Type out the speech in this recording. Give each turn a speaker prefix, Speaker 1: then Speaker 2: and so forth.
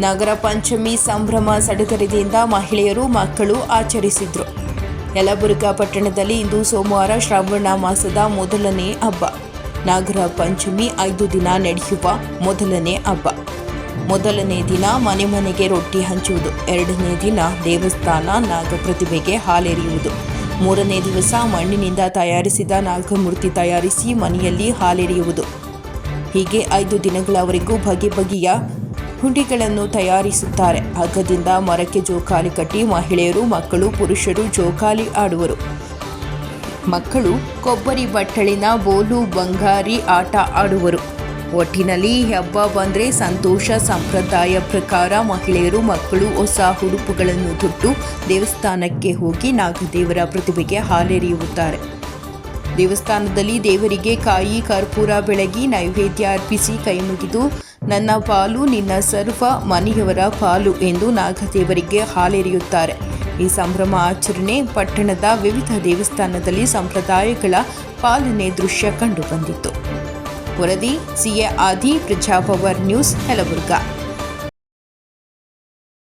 Speaker 1: ನಾಗರ ಪಂಚಮಿ ಸಂಭ್ರಮ ಸಡಗರದಿಂದ ಮಹಿಳೆಯರು, ಮಕ್ಕಳು ಆಚರಿಸಿದ್ರು. ಯಲಬುರ್ಗಾ ಪಟ್ಟಣದಲ್ಲಿ ಇಂದು ಸೋಮವಾರ ಶ್ರಾವಣ ಮಾಸದ ಮೊದಲನೇ ಹಬ್ಬ. ನಾಗರ ಪಂಚಮಿ ಐದು ದಿನ ನಡೆಯುವ ಮೊದಲನೇ ಹಬ್ಬ. ಮೊದಲನೇ ದಿನ ಮನೆ ಮನೆಗೆ ರೊಟ್ಟಿ ಹಂಚುವುದು. ಎರಡನೇ ದಿನ ದೇವಸ್ಥಾನ ನಾಗಪ್ರತಿಭೆಗೆ ಹಾಲೆರೆಯುವುದು. ಮೂರನೇ ದಿವಸ ಮಣ್ಣಿನಿಂದ ತಯಾರಿಸಿದ ನಾಗಮೂರ್ತಿ ತಯಾರಿಸಿ ಮನೆಯಲ್ಲಿ ಹಾಲೆರೆಯುವುದು. ಹೀಗೆ ಐದು ದಿನಗಳವರೆಗೂ ಬಗೆ ಬಗೆಯ ಹುಂಡಿಗಳನ್ನು ತಯಾರಿಸುತ್ತಾರೆ. ಹಗ್ಗದಿಂದ ಮರಕ್ಕೆ ಜೋಕಾಲಿ ಕಟ್ಟಿ ಮಹಿಳೆಯರು, ಮಕ್ಕಳು, ಪುರುಷರು ಜೋಕಾಲಿ ಆಡುವರು. ಮಕ್ಕಳು ಕೊಬ್ಬರಿ ಬಟ್ಟಲಿನ ಬೋಲು, ಬಂಗಾರಿ ಆಟ ಆಡುವರು. ಒಟ್ಟಿನಲ್ಲಿ ಹಬ್ಬ ಬಂದರೆ ಸಂತೋಷ, ಸಂಪ್ರದಾಯ ಪ್ರಕಾರ ಮಹಿಳೆಯರು, ಮಕ್ಕಳು ಹೊಸ ಉಡುಪುಗಳನ್ನು ತೊಟ್ಟು ದೇವಸ್ಥಾನಕ್ಕೆ ಹೋಗಿ ನಾಗದೇವರ ಪ್ರತಿಭೆಗೆ ಹಾಲೆರೆಯುತ್ತಾರೆ. ದೇವಸ್ಥಾನದಲ್ಲಿ ದೇವರಿಗೆ ಕಾಯಿ, ಕರ್ಪೂರ ಬೆಳಗಿ ನೈವೇದ್ಯ ಅರ್ಪಿಸಿ ಕೈಮುಗಿದು ನನ್ನ ಪಾಲು ನಿನ್ನ ಸರ್ವ ಮನೆಯವರ ಪಾಲು ಎಂದು ನಾಗದೇವರಿಗೆ ಹಾಲೆರೆಯುತ್ತಾರೆ. ಈ ಸಂಭ್ರಮ ಆಚರಣೆ ಪಟ್ಟಣದ ವಿವಿಧ ದೇವಸ್ಥಾನದಲ್ಲಿ ಸಂಪ್ರದಾಯಗಳ ಪಾಲನೆ ದೃಶ್ಯ ಕಂಡುಬಂದಿತ್ತು ವರದಿ, ಸಿಎ ಆದಿ, ಪ್ರಜಾಪವರ್ ನ್ಯೂಸ್ ಯಲಬುರ್ಗಾ